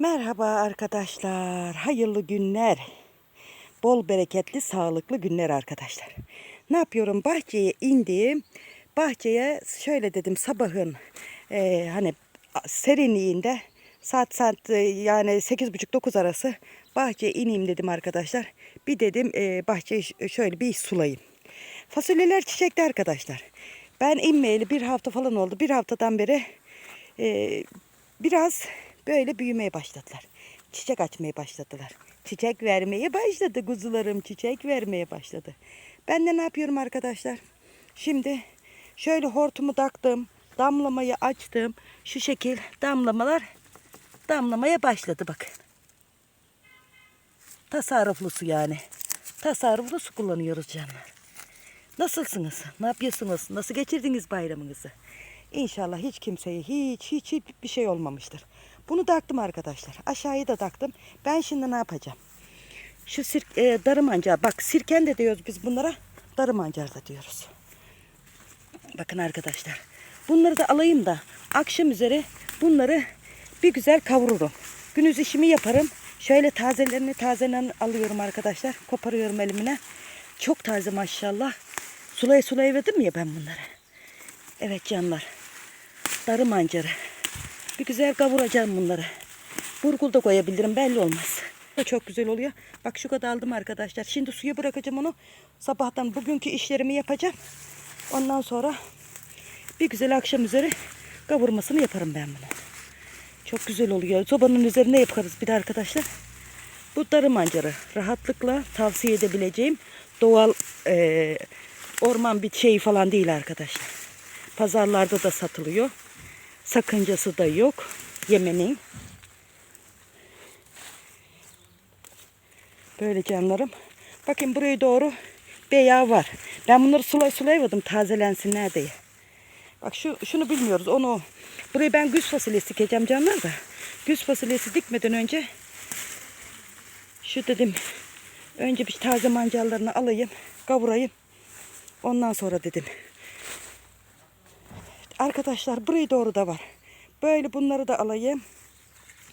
Merhaba arkadaşlar. Hayırlı günler. Bol bereketli, sağlıklı günler arkadaşlar. Ne yapıyorum? Bahçeye indim. Bahçeye şöyle dedim sabahın e, hani serinliğinde saat saat e, yani 8.30-9 arası bahçeye ineyim dedim arkadaşlar. Bir dedim e, bahçeyi şöyle bir sulayayım. Fasulyeler çiçekte arkadaşlar. Ben inmeyeli bir hafta falan oldu. Bir haftadan beri e, biraz böyle büyümeye başladılar. Çiçek açmaya başladılar. Çiçek vermeye başladı kuzularım. Çiçek vermeye başladı. Ben de ne yapıyorum arkadaşlar? Şimdi şöyle hortumu taktım. Damlamayı açtım. Şu şekil damlamalar damlamaya başladı bakın. Tasarruflu su yani. Tasarruflu su kullanıyoruz canlar. Nasılsınız? Ne yapıyorsunuz? Nasıl geçirdiniz bayramınızı? İnşallah hiç kimseye hiç hiç hiçbir şey olmamıştır. Bunu taktım arkadaşlar. Aşağıyı da taktım. Ben şimdi ne yapacağım? Şu sirk, e, darı. Bak sirken de diyoruz biz bunlara. Darı mancar da diyoruz. Bakın arkadaşlar. Bunları da alayım da akşam üzere bunları bir güzel kavururum. Gündüz işimi yaparım. Şöyle tazelerini tazelerini alıyorum arkadaşlar. Koparıyorum elimine. Çok taze maşallah. Sulaya sulaya verdim ya ben bunları. Evet canlar. Darı mancarı. Bir güzel kavuracağım bunları. Burgul da koyabilirim belli olmaz. Çok güzel oluyor. Bak şu kadar aldım arkadaşlar. Şimdi suya bırakacağım onu. Sabahtan bugünkü işlerimi yapacağım. Ondan sonra bir güzel akşam üzeri kavurmasını yaparım ben bunu. Çok güzel oluyor. Sobanın üzerine yaparız bir de arkadaşlar. Bu darı mancarı rahatlıkla tavsiye edebileceğim doğal eee, orman bir şey falan değil arkadaşlar. Pazarlarda da satılıyor. Sakıncası da yok yemenin. Böyle canlarım. Bakın buraya doğru beyağı var. Ben bunları sulay sulaymadım tazelensinler diye. Bak şu şunu bilmiyoruz. Onu buraya ben güz fasulyesi dikeceğim canlar da. Güz fasulyesi dikmeden önce şu dedim önce bir taze mancarlarını alayım, kavurayım. Ondan sonra dedim. Arkadaşlar buraya doğru da var. Böyle bunları da alayım.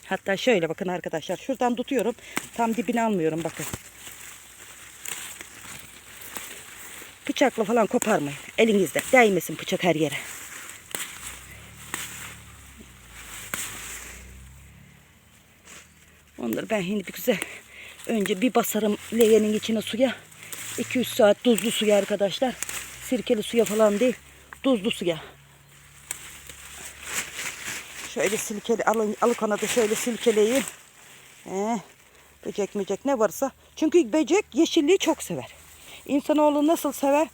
Hatta şöyle bakın arkadaşlar. Şuradan tutuyorum. Tam dibini almıyorum bakın. Bıçakla falan koparmayın. Elinizde. Değmesin bıçak her yere. Onları ben şimdi bir güzel önce bir basarım leğenin içine suya. 2-3 saat tuzlu suya arkadaşlar. Sirkeli suya falan değil. Tuzlu suya. Şöyle silkeli alın, alıkonadı şöyle silkeleyin. Ee, böcek möcek ne varsa. Çünkü böcek yeşilliği çok sever. İnsanoğlu nasıl sever?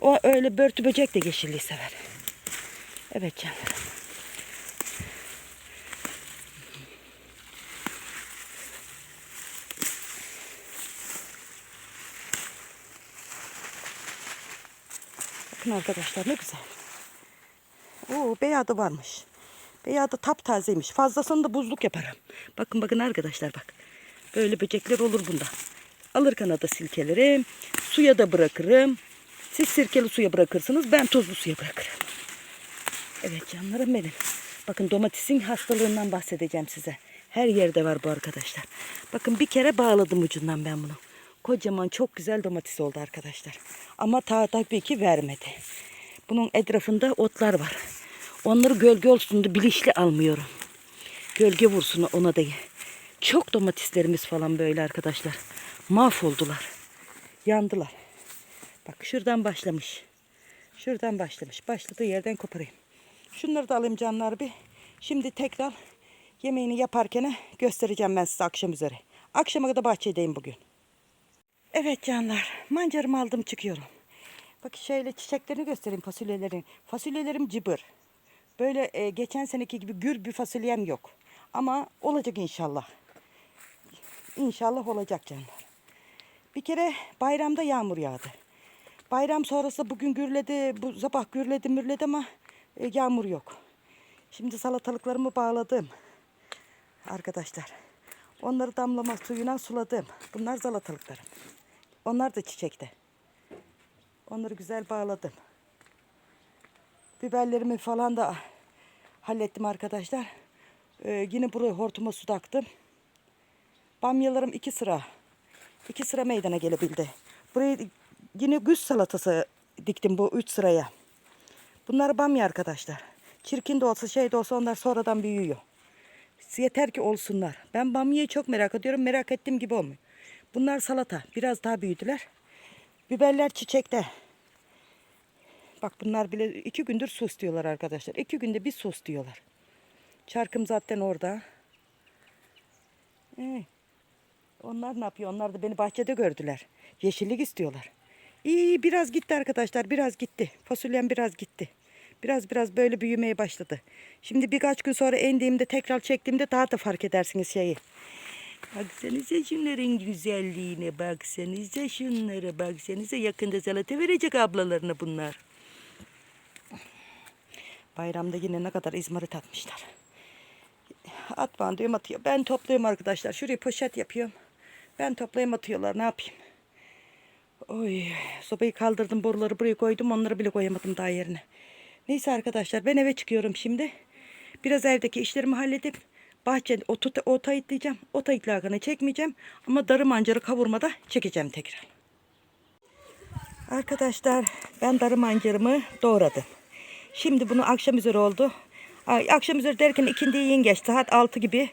O öyle börtü böcek de yeşilliği sever. Evet canlarım. Bakın arkadaşlar ne güzel. Oo beyağı da varmış. Beyağı da taptazeymiş. Fazlasını da buzluk yaparım. Bakın bakın arkadaşlar bak. Böyle böcekler olur bunda. Alırken da silkelerim. Suya da bırakırım. Siz sirkeli suya bırakırsınız. Ben tuzlu suya bırakırım. Evet canlarım benim. Bakın domatesin hastalığından bahsedeceğim size. Her yerde var bu arkadaşlar. Bakın bir kere bağladım ucundan ben bunu. Kocaman çok güzel domates oldu arkadaşlar. Ama ta tabii ki vermedi. Bunun etrafında otlar var. Onları gölge olsun da bilinçli almıyorum. Gölge vursun ona da. Çok domateslerimiz falan böyle arkadaşlar. Mahvoldular. Yandılar. Bak şuradan başlamış. Şuradan başlamış. Başladığı yerden koparayım. Şunları da alayım canlar bir. Şimdi tekrar yemeğini yaparken göstereceğim ben size akşam üzere. Akşama kadar bahçedeyim bugün. Evet canlar. Mancarımı aldım çıkıyorum. Bak şöyle çiçeklerini göstereyim fasulyelerin. Fasulyelerim cıbır. Böyle e, geçen seneki gibi gür bir fasulyem yok. Ama olacak inşallah. İnşallah olacak canlar. Bir kere bayramda yağmur yağdı. Bayram sonrası bugün gürledi, bu sabah gürledi mürledi ama e, yağmur yok. Şimdi salatalıklarımı bağladım. Arkadaşlar. Onları damlama suyuna suladım. Bunlar salatalıklarım. Onlar da çiçekte. Onları güzel bağladım. Biberlerimi falan da hallettim arkadaşlar. Ee, yine buraya hortuma su taktım. Bamyalarım iki sıra. iki sıra meydana gelebildi. Buraya yine güz salatası diktim bu üç sıraya. Bunlar bamya arkadaşlar. Çirkin de olsa şey de olsa onlar sonradan büyüyor. Yeter ki olsunlar. Ben bamyayı çok merak ediyorum. Merak ettiğim gibi olmuyor. Bunlar salata. Biraz daha büyüdüler. Biberler çiçekte. Bak bunlar bile iki gündür sus diyorlar arkadaşlar. İki günde bir sus diyorlar. Çarkım zaten orada. Ee, onlar ne yapıyor? Onlar da beni bahçede gördüler. Yeşillik istiyorlar. İyi biraz gitti arkadaşlar. Biraz gitti. Fasulyem biraz gitti. Biraz biraz böyle büyümeye başladı. Şimdi birkaç gün sonra indiğimde tekrar çektiğimde daha da fark edersiniz şeyi. Baksanıza şunların güzelliğine baksanıza şunlara baksanıza yakında salata verecek ablalarına bunlar. Bayramda yine ne kadar izmarit atmışlar. Atman diyorum atıyor. Ben topluyorum arkadaşlar. Şuraya poşet yapıyorum. Ben toplayayım atıyorlar. Ne yapayım? Oy, sobayı kaldırdım. Boruları buraya koydum. Onları bile koyamadım daha yerine. Neyse arkadaşlar ben eve çıkıyorum şimdi. Biraz evdeki işlerimi halledip bahçede otu, ota itleyeceğim. Ota itlakını çekmeyeceğim. Ama darı mancarı kavurmada çekeceğim tekrar. Arkadaşlar ben darı mancarımı doğradım. Şimdi bunu akşam üzeri oldu. Akşam üzeri derken ikindiye yiyin geçti. Saat 6 gibi.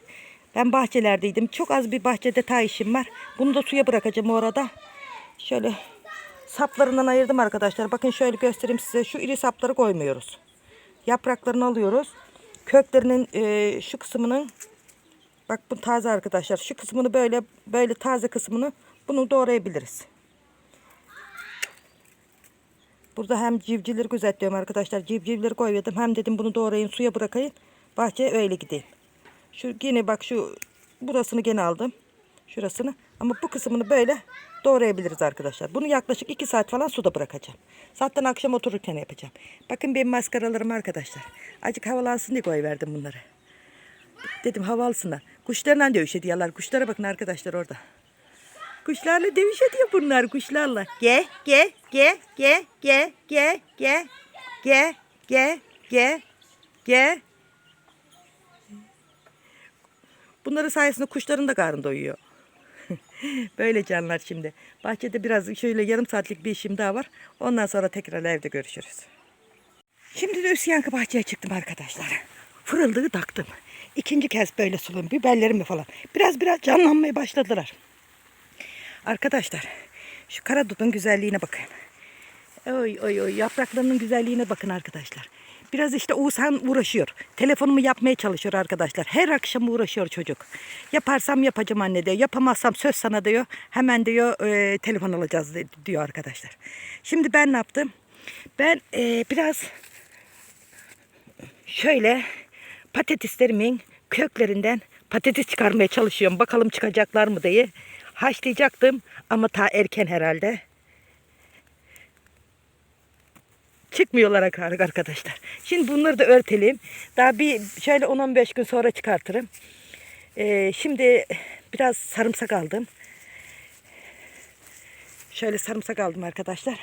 Ben bahçelerdeydim. Çok az bir bahçede ta işim var. Bunu da suya bırakacağım orada. Şöyle saplarından ayırdım arkadaşlar. Bakın şöyle göstereyim size. Şu iri sapları koymuyoruz. Yapraklarını alıyoruz. Köklerinin e, şu kısmının bak bu taze arkadaşlar. Şu kısmını böyle böyle taze kısmını bunu doğrayabiliriz. Burada hem civcivleri gözetliyorum arkadaşlar. Civcivleri koyuyordum. Hem dedim bunu doğrayın suya bırakayım. Bahçeye öyle gideyim. Şu yine bak şu burasını gene aldım. Şurasını. Ama bu kısmını böyle doğrayabiliriz arkadaşlar. Bunu yaklaşık 2 saat falan suda bırakacağım. Zaten akşam otururken yapacağım. Bakın benim maskaralarım arkadaşlar. Acık havalansın diye koyverdim bunları. Dedim hava alsınlar. Kuşlarla dövüş ediyorlar. Kuşlara bakın arkadaşlar orada. Kuşlarla dövüş ediyor bunlar kuşlarla. Ge ge ge ge ge ge ge ge ge ge ge Bunların sayesinde kuşların da karnı doyuyor. Böyle canlar şimdi. Bahçede biraz şöyle yarım saatlik bir işim daha var. Ondan sonra tekrar evde görüşürüz. Şimdi de Üsyankı bahçeye çıktım arkadaşlar. Fırıldığı taktım. İkinci kez böyle suluyorum. Biberlerimi falan. Biraz biraz canlanmaya başladılar. Arkadaşlar şu karadutun güzelliğine bakın. Oy oy oy yapraklarının güzelliğine bakın arkadaşlar. Biraz işte Oğuzhan uğraşıyor. Telefonumu yapmaya çalışıyor arkadaşlar. Her akşam uğraşıyor çocuk. Yaparsam yapacağım anne diyor. Yapamazsam söz sana diyor. Hemen diyor e, telefon alacağız diyor arkadaşlar. Şimdi ben ne yaptım? Ben e, biraz şöyle patateslerimin köklerinden patates çıkarmaya çalışıyorum. Bakalım çıkacaklar mı diye. Haşlayacaktım ama ta erken herhalde. Çıkmıyorlar ar- arkadaşlar. Şimdi bunları da örtelim. Daha bir şöyle 10-15 gün sonra çıkartırım. Ee, şimdi biraz sarımsak aldım. Şöyle sarımsak aldım arkadaşlar.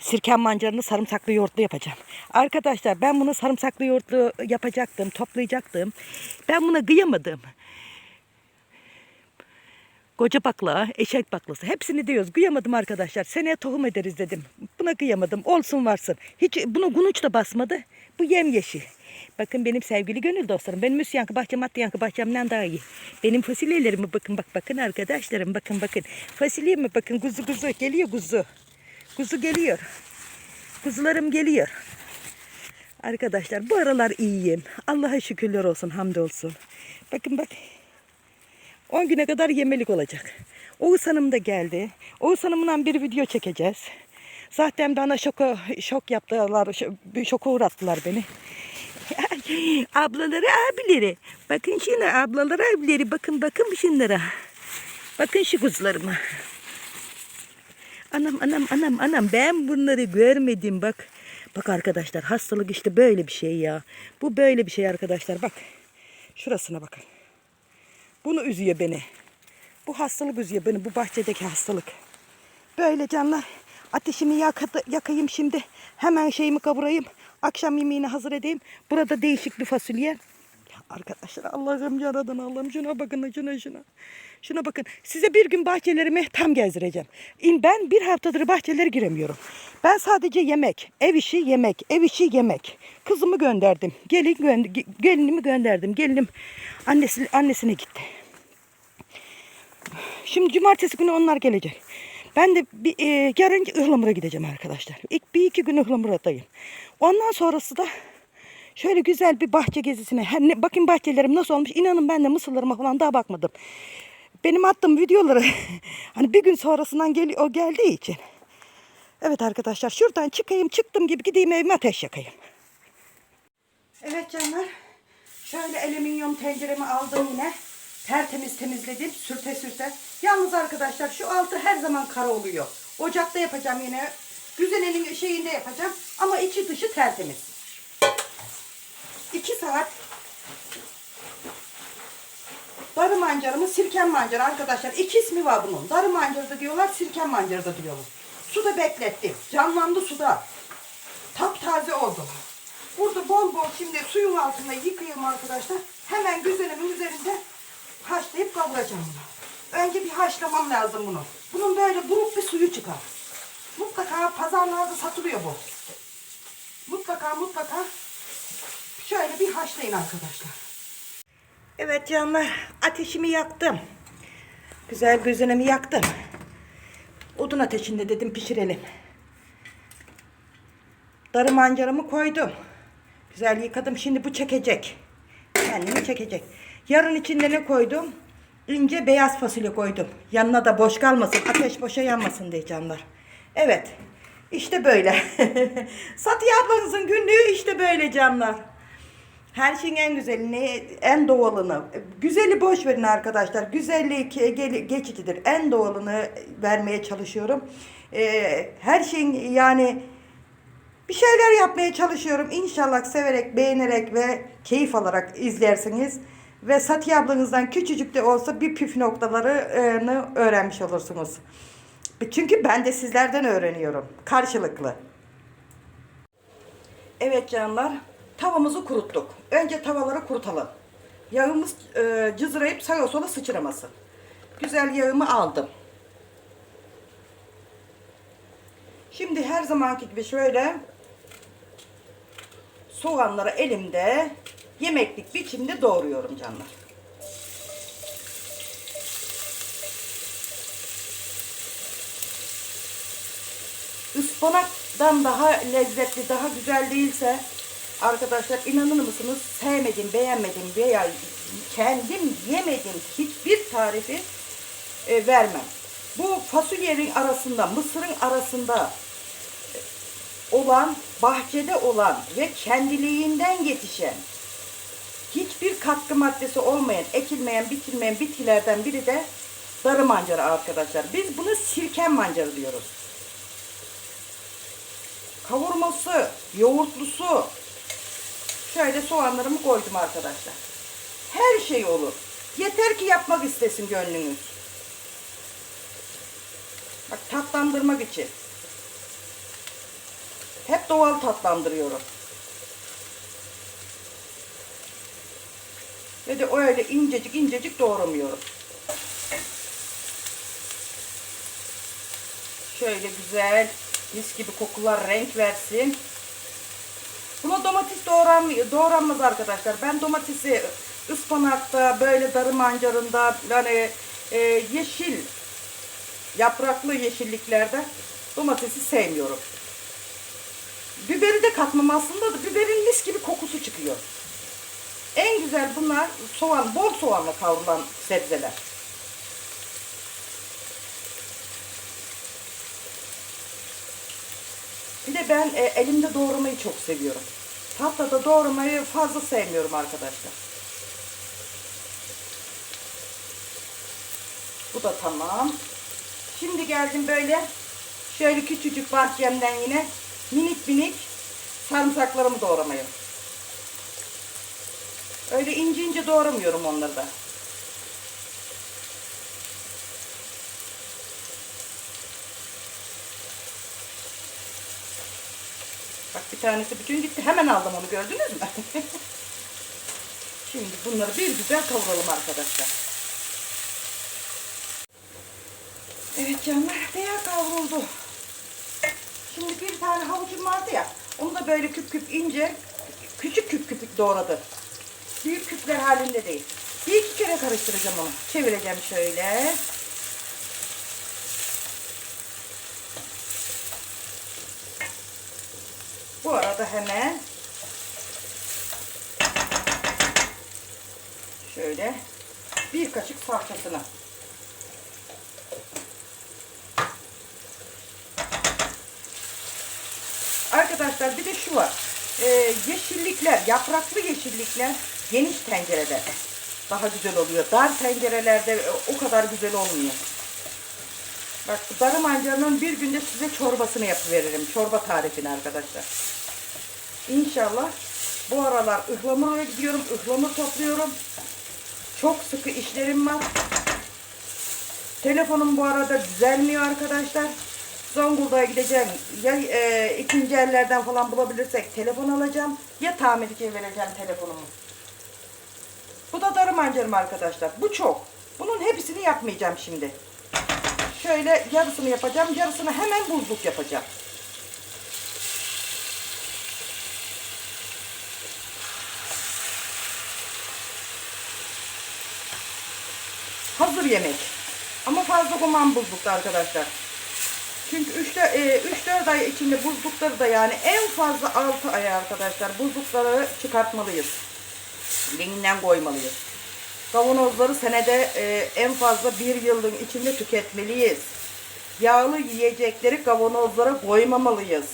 Sirken mancarını sarımsaklı yoğurtlu yapacağım. Arkadaşlar ben bunu sarımsaklı yoğurtlu yapacaktım, toplayacaktım. Ben buna kıyamadım. Koca bakla, eşek baklası hepsini diyoruz. Kıyamadım arkadaşlar. Seneye tohum ederiz dedim. Buna kıyamadım. Olsun varsın. Hiç bunu gunuç da basmadı. Bu yemyeşil. Bakın benim sevgili gönül dostlarım. Benim Müsyankı bahçem, Atyankı bahçemden daha iyi. Benim fasulyelerime bakın bak bakın arkadaşlarım bakın bakın. Fasulyeme bakın kuzu kuzu geliyor kuzu. Kuzu geliyor. Kuzularım geliyor. Arkadaşlar bu aralar iyiyim. Allah'a şükürler olsun hamdolsun. Bakın bak 10 güne kadar yemelik olacak. Oğuz Hanım da geldi. Oğuz Hanım'la bir video çekeceğiz. Zaten bana şoka, şok yaptılar, şoka uğrattılar beni. ablaları abileri. Bakın şimdi ablaları abileri. Bakın bakın şunlara. Bakın şu kuzularıma. Anam anam anam anam ben bunları görmedim bak. Bak arkadaşlar hastalık işte böyle bir şey ya. Bu böyle bir şey arkadaşlar bak. Şurasına bakın. Bunu üzüyor beni. Bu hastalık üzüyor beni. Bu bahçedeki hastalık. Böyle canlar. Ateşimi yaka- yakayım şimdi. Hemen şeyimi kavurayım. Akşam yemeğini hazır edeyim. Burada değişik bir fasulye. Arkadaşlar Allah'ım yaradan Allah'ım şuna bakın şuna şuna. Şuna bakın. Size bir gün bahçelerimi tam gezdireceğim. Ben bir haftadır bahçelere giremiyorum. Ben sadece yemek, ev işi yemek, ev işi yemek. Kızımı gönderdim. Gelin gönder gelinimi gönderdim. Gelinim annesi annesine gitti. Şimdi cumartesi günü onlar gelecek. Ben de bir, e, yarın ıhlamura gideceğim arkadaşlar. İlk bir iki gün ıhlamurdayım. Ondan sonrası da şöyle güzel bir bahçe gezisine. Ne, bakın bahçelerim nasıl olmuş. İnanın ben de mısırlarıma falan daha bakmadım. Benim attığım videoları hani bir gün sonrasından gel o geldiği için. Evet arkadaşlar şuradan çıkayım çıktım gibi gideyim evime ateş yakayım. Evet canlar. Şöyle alüminyum tenceremi aldım yine. Tertemiz temizledim. Sürte sürte. Yalnız arkadaşlar şu altı her zaman kara oluyor. Ocakta yapacağım yine. Güzelinin şeyinde yapacağım. Ama içi dışı tertemiz. 2 saat Darı mancarımı sirken mancarı arkadaşlar. İki ismi var bunun. Darı mancarı da diyorlar, sirken mancarı da diyorlar. Suda beklettim. Canlandı suda. Taptaze oldu. Burada bol bol şimdi suyun altında yıkayayım arkadaşlar. Hemen güzelimin üzerinde haşlayıp kavuracağım bunu. Önce bir haşlamam lazım bunu. Bunun böyle buruk bir suyu çıkar. Mutlaka pazarlarda satılıyor bu. Mutlaka mutlaka şöyle bir haşlayın arkadaşlar. Evet canlar ateşimi yaktım. Güzel gözünümü yaktım. Odun ateşinde dedim pişirelim. Darı mancaramı koydum. Güzel yıkadım. Şimdi bu çekecek. Kendini çekecek. Yarın içinde ne koydum? İnce beyaz fasulye koydum. Yanına da boş kalmasın. Ateş boşa yanmasın diye canlar. Evet. İşte böyle. Satiye ablanızın günlüğü işte böyle canlar. Her şeyin en güzelini, en doğalını. Güzeli boş verin arkadaşlar. Güzellik ge- geçicidir. En doğalını vermeye çalışıyorum. Ee, her şeyin yani bir şeyler yapmaya çalışıyorum. İnşallah severek, beğenerek ve keyif alarak izlersiniz. Ve Satiye ablanızdan küçücük de olsa bir püf noktalarını öğrenmiş olursunuz. Çünkü ben de sizlerden öğreniyorum. Karşılıklı. Evet canlar, tavamızı kuruttuk. Önce tavaları kurutalım. Yağımız e, cızırayıp sağa sola sıçramasın. Güzel yağımı aldım. Şimdi her zamanki gibi şöyle soğanları elimde yemeklik biçimde doğruyorum canlar. Ispanaktan daha lezzetli, daha güzel değilse arkadaşlar inanır mısınız sevmedim, beğenmedim veya kendim yemedim hiçbir tarifi e, vermem. Bu fasulyenin arasında, mısırın arasında e, olan, bahçede olan ve kendiliğinden yetişen hiçbir katkı maddesi olmayan, ekilmeyen, bitilmeyen bitkilerden biri de darı mancarı arkadaşlar. Biz bunu sirken mancarı diyoruz. Kavurması, yoğurtlusu. Şöyle soğanlarımı koydum arkadaşlar. Her şey olur. Yeter ki yapmak istesin gönlünüz. Bak tatlandırmak için. Hep doğal tatlandırıyorum. Ve de öyle incecik incecik doğramıyorum. Şöyle güzel mis gibi kokular renk versin. Buna domates doğran, doğranmaz arkadaşlar. Ben domatesi ıspanakta, böyle darı mancarında, yani e, yeşil, yapraklı yeşilliklerde domatesi sevmiyorum. Biberi de katmam aslında da biberin mis gibi kokusu çıkıyor. En güzel bunlar soğan, bol soğanla kavrulan sebzeler. Bir de ben e, elimde doğramayı çok seviyorum. Tahtada doğramayı fazla sevmiyorum arkadaşlar. Bu da tamam. Şimdi geldim böyle şöyle küçücük bahçemden yine minik minik sarımsaklarımı doğramaya. Öyle ince ince doğramıyorum onları da. Tanesi bütün gitti. Hemen aldım onu gördünüz mü? Şimdi bunları bir güzel kavuralım arkadaşlar. Evet canlar tereyağı kavruldu. Şimdi bir tane havucum vardı ya. Onu da böyle küp küp ince, küçük küp küp doğradı. Büyük küpler halinde değil. Bir iki kere karıştıracağım onu. Çevireceğim şöyle. Bu arada hemen şöyle bir kaşık salçasını Arkadaşlar bir de şu var. Ee, yeşillikler, yapraklı yeşillikler geniş tencerede daha güzel oluyor. Dar tencerelerde o kadar güzel olmuyor. Bak bu darı mancarının bir günde size çorbasını yapıveririm. Çorba tarifini arkadaşlar. İnşallah bu aralar ıhlamura gidiyorum. ıhlamur topluyorum. Çok sıkı işlerim var. Telefonum bu arada düzelmiyor arkadaşlar. Zonguldak'a gideceğim. Ya e, ikinci ellerden falan bulabilirsek telefon alacağım. Ya tamirciye vereceğim telefonumu. Bu da darı mancarım arkadaşlar. Bu çok. Bunun hepsini yapmayacağım şimdi. Şöyle yarısını yapacağım. Yarısını hemen buzluk yapacağım. Hazır yemek. Ama fazla koman buzlukta arkadaşlar. Çünkü 3-4 ay içinde buzlukları da yani en fazla 6 ay arkadaşlar buzlukları çıkartmalıyız. Linkten koymalıyız. Kavanozları senede e, en fazla bir yılın içinde tüketmeliyiz. Yağlı yiyecekleri kavanozlara koymamalıyız.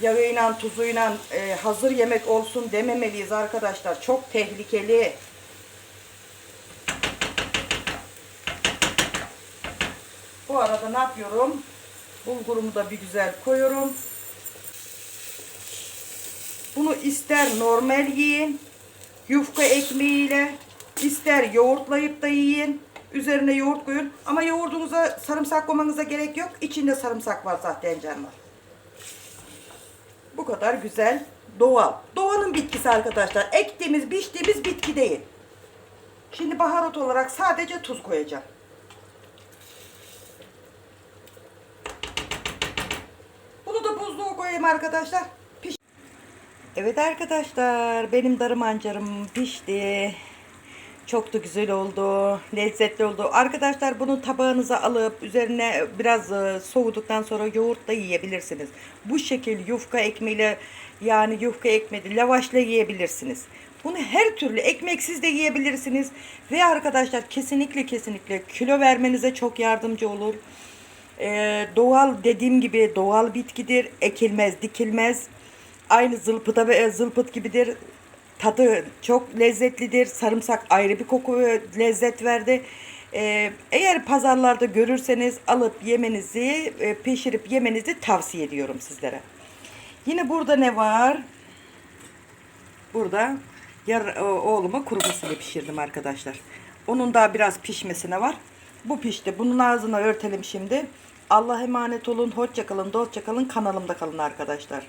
Yağıyla, tuzuyla e, hazır yemek olsun dememeliyiz arkadaşlar. Çok tehlikeli. Bu arada ne yapıyorum? Bulgurumu da bir güzel koyuyorum. Bunu ister normal yiyin, yufka ekmeğiyle, ister yoğurtlayıp da yiyin. Üzerine yoğurt koyun. Ama yoğurdunuza sarımsak koymanıza gerek yok. İçinde sarımsak var zaten canlar. Bu kadar güzel. Doğal. Doğanın bitkisi arkadaşlar. Ektiğimiz, biçtiğimiz bitki değil. Şimdi baharat olarak sadece tuz koyacağım. Bunu da koyayım arkadaşlar. Piş evet arkadaşlar benim darı mancarım pişti. Çok da güzel oldu. Lezzetli oldu. Arkadaşlar bunu tabağınıza alıp üzerine biraz e, soğuduktan sonra yoğurtla yiyebilirsiniz. Bu şekil yufka ekmeğiyle yani yufka ekmeği lavaşla yiyebilirsiniz. Bunu her türlü ekmeksiz de yiyebilirsiniz. Ve arkadaşlar kesinlikle kesinlikle kilo vermenize çok yardımcı olur. Ee, doğal dediğim gibi doğal bitkidir. Ekilmez, dikilmez. Aynı zılpıda ve zılpıt gibidir. Tadı çok lezzetlidir. Sarımsak ayrı bir koku ve lezzet verdi. Ee, eğer pazarlarda görürseniz alıp yemenizi, e, pişirip yemenizi tavsiye ediyorum sizlere. Yine burada ne var? Burada yar, o- oğluma kuru fasulye pişirdim arkadaşlar. Onun daha biraz pişmesine var. Bu pişti. Bunun ağzını örtelim şimdi. Allah emanet olun. Hoşça kalın. Dostça kalın. Kanalımda kalın arkadaşlar.